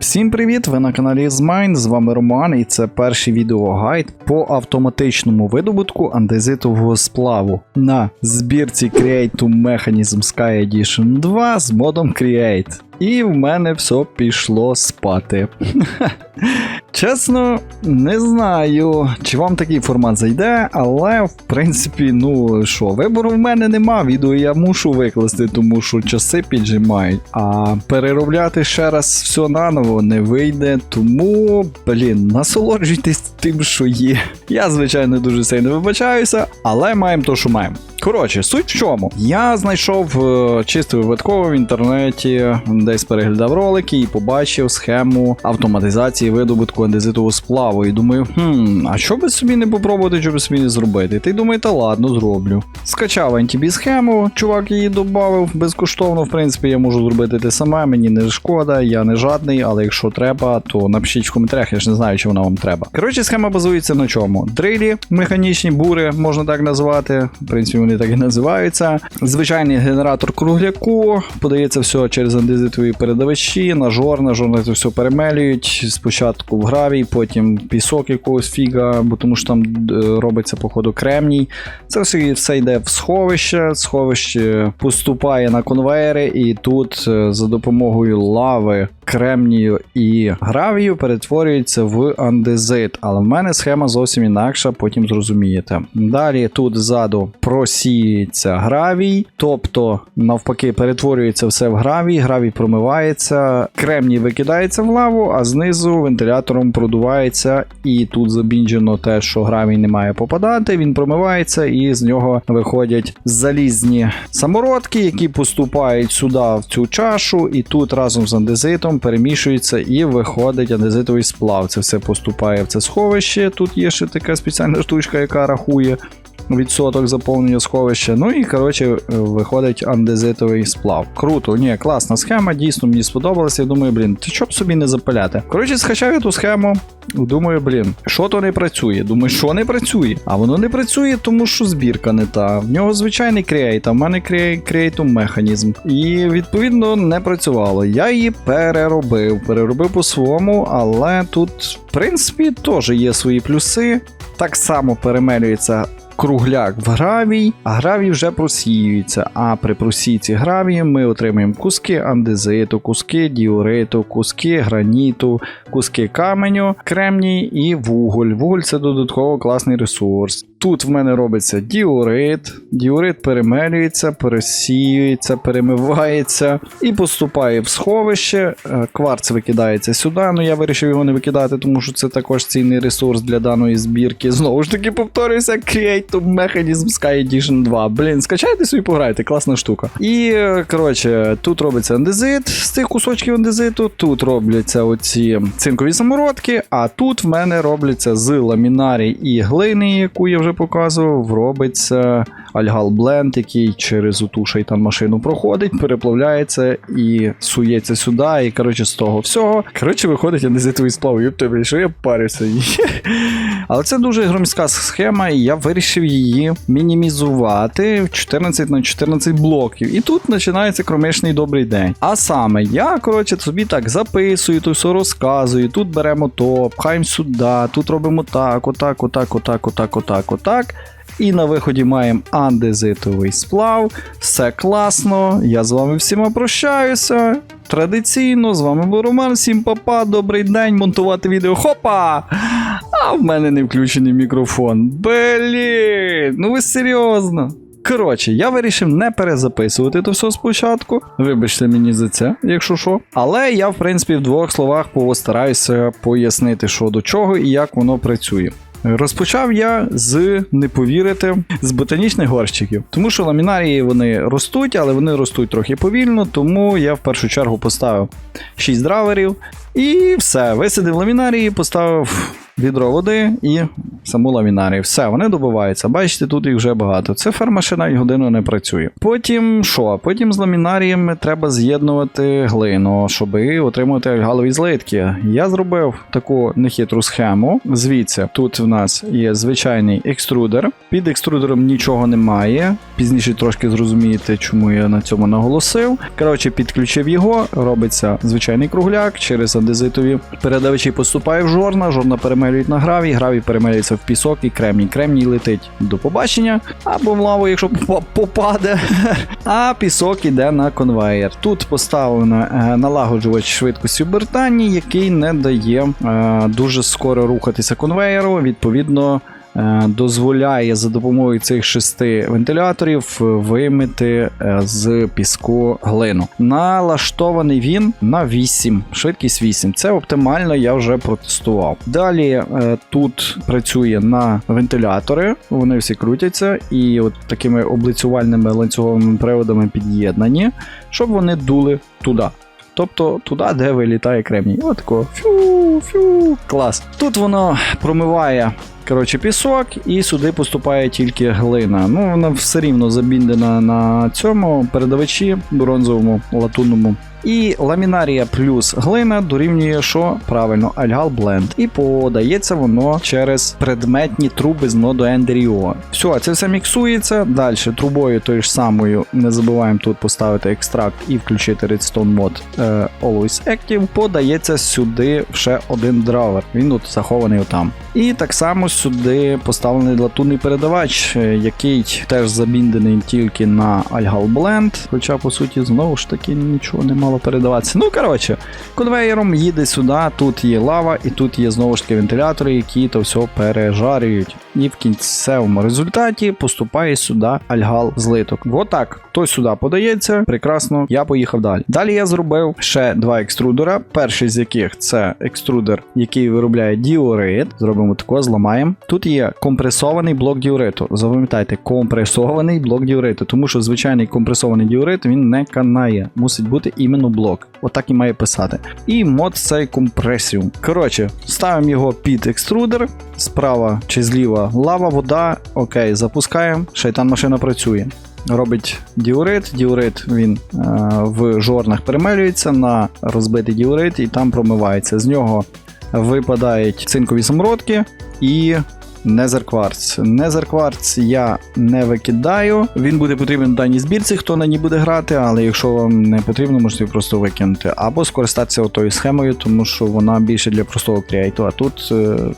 Всім привіт! Ви на каналі Змайн, з вами Роман, і це перший відеогайд по автоматичному видобутку андезитового сплаву на збірці Create to Mechanism Sky Edition 2 з модом Create. І в мене все пішло спати. Чесно, не знаю, чи вам такий формат зайде, але в принципі, ну що, вибору в мене нема. Відео я мушу викласти, тому що часи піджимають. А переробляти ще раз все наново не вийде. Тому, блін, насолоджуйтесь тим, що є. Я, звичайно, дуже сильно вибачаюся, але маємо то, що маємо. Коротше, суть в чому? Я знайшов е, чисто випадково в інтернеті, десь переглядав ролики і побачив схему автоматизації видобутку андезитового сплаву. І думаю, хм, а що би собі не попробувати, що би собі не зробити? Ти думає, та ладно, зроблю. Скачав NTB схему, чувак її додав безкоштовно. В принципі, я можу зробити те саме, мені не шкода, я не жадний, але якщо треба, то напишіть в коментарях, я ж не знаю, чи вона вам треба. Коротше, схема базується на чому? Дрилі, механічні бури, можна так назвати. В принципі, вони так і називаються. Звичайний генератор кругляку, подається все через андезитові передавачі, на жор, на це все перемелюють. Спочатку в гравій, потім пісок якогось фіга, бо тому що там е, робиться, походу, кремній. Це все, все йде в сховище. Сховище поступає на конвейери, і тут е, за допомогою лави. Кремнію і гравію перетворюється в андезит, але в мене схема зовсім інакша, потім зрозумієте. Далі тут ззаду просіється гравій, тобто, навпаки, перетворюється все в гравій, гравій промивається, кремній викидається в лаву, а знизу вентилятором продувається, і тут забінджено те, що гравій не має попадати, він промивається, і з нього виходять залізні самородки, які поступають сюди в цю чашу, і тут разом з андезитом перемішується і виходить андезитовий сплав. Це все поступає в це сховище. Тут є ще така спеціальна штучка, яка рахує. Відсоток заповнення сховища. Ну і коротше виходить андезитовий сплав. Круто, ні, класна схема, дійсно мені сподобалася. Я думаю, блін, ти б собі не запиляти? Коротше, скачав я ту схему. Думаю, блін, що то не працює? Думаю, що не працює? А воно не працює, тому що збірка не та. В нього звичайний креейт, а в мене креейту механізм. І відповідно не працювало. Я її переробив, переробив по-своєму, але тут, в принципі, теж є свої плюси. Так само перемелюється кругляк в гравій, а гравій вже просіюється. А при просійці гравії ми отримуємо куски андезиту, куски діориту, куски граніту, куски каменю, кремній і вуголь. Вуголь це додатково класний ресурс. Тут в мене робиться діорит. Діорит перемелюється, пересіюється, перемивається і поступає в сховище. Е, Кварц викидається сюди. Ну я вирішив його не викидати, тому що це також цінний ресурс для даної збірки. Знову ж таки, повторюся, Create Mechanism Sky Edition 2. Блін, скачайте собі пограйте, класна штука. І е, коротше, тут робиться андезит з цих кусочків андезиту, тут робляться оці цинкові самородки, а тут в мене робляться з ламінарій і глини, яку я вже показував, робиться альгал бленд, який через оту шайтан машину проходить, переплавляється і сується сюди. І коротше з того всього. Коротше, виходить андезитовий сплав. Юб тобі, що я парюся. Але це дуже громіська схема, і я вирішив її мінімізувати в 14 на 14 блоків. І тут починається кромешний добрий день. А саме, я, коротше, собі так записую, то все розказую. Тут беремо то, пхаємо сюди, тут робимо так, отак, отак, отак, отак, отак, отак. І на виході маємо андезитовий сплав. Все класно. Я з вами всіма прощаюся. Традиційно, з вами був Роман. Всім папа, добрий день, монтувати відео. Хопа! А в мене не включений мікрофон. Блін, ну ви серйозно. Коротше, я вирішив не перезаписувати то все спочатку. Вибачте мені за це, якщо що. Але я, в принципі, в двох словах постараюся пояснити, що до чого і як воно працює. Розпочав я з не повірите, з ботанічних горщиків, тому що ламінарії вони ростуть, але вони ростуть трохи повільно, тому я в першу чергу поставив 6 драверів і все. Висадив ламінарії, поставив відро води і саму ламінарію. Все, вони добуваються. Бачите, тут їх вже багато. Це ферма ще навіть годину не працює. Потім що? Потім з ламінаріями треба з'єднувати глину, щоб отримати галові злитки. Я зробив таку нехитру схему. Звідси тут в нас є звичайний екструдер. Під екструдером нічого немає. Пізніше трошки зрозумієте, чому я на цьому наголосив. Коротше, підключив його, робиться звичайний кругляк через андезитові передавачі поступає в жорна, жорна перемелюють на гравій, гравій перемелюється в пісок і кремній. Кремній летить до побачення або в лаву, якщо попаде. А пісок іде на конвейер. Тут поставлено е, налагоджувач швидкості обертання, який не дає е, дуже скоро рухатися конвейеру. Відповідно. Е, Дозволяє за допомогою цих шести вентиляторів вимити е, з піску глину. Налаштований він на 8, швидкість 8. Це оптимально, я вже протестував. Далі е, тут працює на вентилятори, вони всі крутяться і от такими облицювальними ланцюговими приводами під'єднані, щоб вони дули туди. Тобто туди, де вилітає кремній. Отако. Фю, фю. Клас. Тут воно промиває. Коротше, пісок, і сюди поступає тільки глина. Ну, вона все рівно забіндена на цьому передавачі бронзовому, латунному. І ламінарія плюс глина дорівнює, що правильно, Альгал Бленд. І подається воно через предметні труби з ноду Ендеріо. Все, це все міксується. Далі трубою тою ж самою не забуваємо тут поставити екстракт і включити Redstone мод е, Always Active. Подається сюди ще один драйвер. Він тут захований отам. І так само сюди поставлений латунний передавач, е, який теж забіндений тільки на Algal Blend, хоча по суті знову ж таки нічого не мало передаватися. Ну коротше, конвейером їде сюди, тут є лава, і тут є знову ж таки вентилятори, які то все пережарюють. І в кінцевому результаті поступає сюди альгал злиток. Отак. То сюди подається. Прекрасно, я поїхав далі. Далі я зробив ще два екструдера. Перший з яких це екструдер, який виробляє діорит. Зробимо тако, зламаємо. Тут є компресований блок діориту. Запам'ятайте, компресований блок діориту, тому що звичайний компресований діорит він не канає. Мусить бути іменно блок. Отак і має писати. І мод цей компресіум. Коротше, ставимо його під екструдер. Справа чи зліва лава, вода. Окей, запускаємо. Шайтан машина працює. Робить діурит, діурит він е, в жорнах перемелюється на розбитий діурит і там промивається. З нього випадають цинкові самородки і Незеркварц. Незеркварц я не викидаю. Він буде потрібен в даній збірці, хто на ній буде грати, але якщо вам не потрібно, можете просто викинути. Або скористатися отою схемою, тому що вона більше для простого кріейту. А тут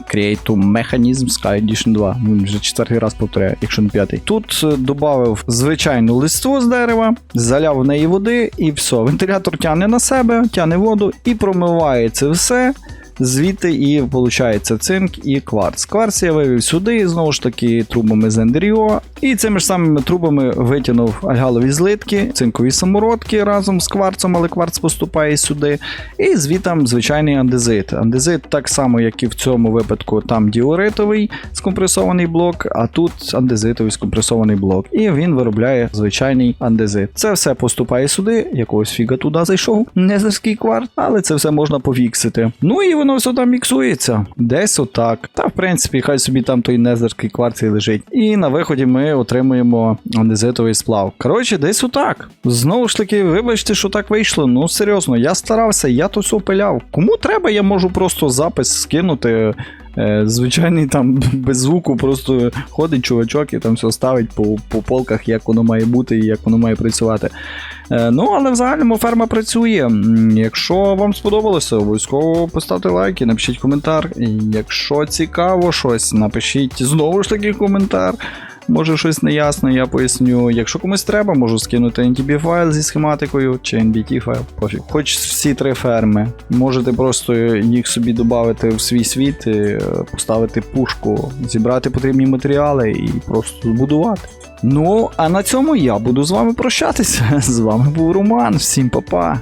кріейту механізм Sky Edition 2. Він вже четвертий раз повторяю, якщо не п'ятий. Тут е, додав звичайну листву з дерева, заляв в неї води і все. Вентилятор тягне на себе, тягне воду і промиває це все. Звідти і виходить цинк і кварц. Кварц я вивів сюди, знову ж таки, трубами з Ендеріо. І цими ж самими трубами витягнув альгалові злитки, цинкові самородки разом з кварцом, але кварц поступає сюди. І звітом звичайний андезит. Андезит так само, як і в цьому випадку, там діоритовий скомпресований блок, а тут андезитовий скомпресований блок. І він виробляє звичайний андезит. Це все поступає сюди, якогось фіга туди зайшов, незерський кварц, але це все можна повіксити. Ну і воно все там міксується. Десь отак. Та в принципі, хай собі там той незерський кварц лежить. І на виході ми отримуємо андезитовий сплав. Коротше, десь отак. Знову ж таки, вибачте, що так вийшло. Ну серйозно, я старався, я то все пиляв. Кому треба, я можу просто запис скинути. Е, Звичайний там без звуку просто ходить чувачок і там все ставить по, по полках, як воно має бути і як воно має працювати. Е, Ну, але в загальному ферма працює. Якщо вам сподобалося, обов'язково поставте лайк і напишіть коментар. Якщо цікаво щось, напишіть знову ж таки коментар. Може щось неясно, я поясню. Якщо комусь треба, можу скинути NTB файл зі схематикою чи NBT файл. Пофіг. Хоч всі три ферми. Можете просто їх собі додати в свій світ, е, поставити пушку, зібрати потрібні матеріали і просто збудувати. Ну, а на цьому я буду з вами прощатися. З вами був Роман. Всім па-па.